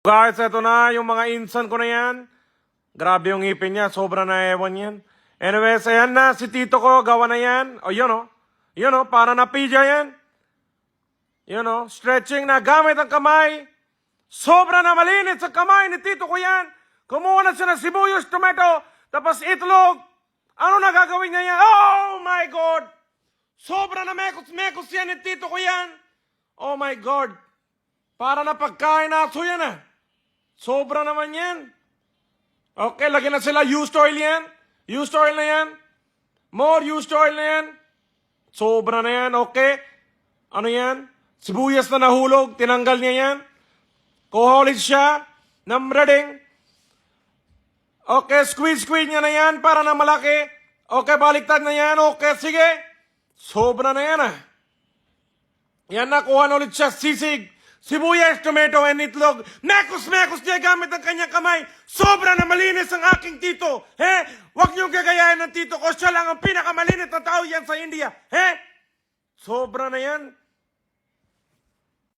Guys, eto na yung mga insan ko na yan. Grabe yung ngipin niya, sobra na ewan yan. Anyways, ayan na, si tito ko, gawa na yan. O, yun o. Yun o, para na pija yan. Yun o, stretching na gamit ang kamay. Sobra na malinis sa kamay ni tito ko yan. Kumuha na siya ng sibuyas, tomato, tapos itlog. Ano na gagawin niya yan? Oh my God! Sobra na mekos-mekos yan ni tito ko yan. Oh my God! Para na pagkain na aso yan ah. Sobra naman yan. Okay, lagyan na sila used oil yan. Used oil na yan. More used oil na yan. Sobra na yan, okay. Ano yan? Sibuyas na nahulog, tinanggal niya yan. Kuha ulit siya ng. Okay, squeeze-squeeze niya na yan para na malaki. Okay, baliktad na yan. Okay, sige. Sobra na yan ah. Yan na, kuha na ulit siya, sisig, sibuyas, tomato, and itlog. Mekos-mekos niya gamit ang kanyang kamay. Sobra na malinis ang aking tito. He? Huwag niyong gagayahin ng tito ko. Siya lang ang pinakamalinis na tao yan sa India. He? Sobra na yan.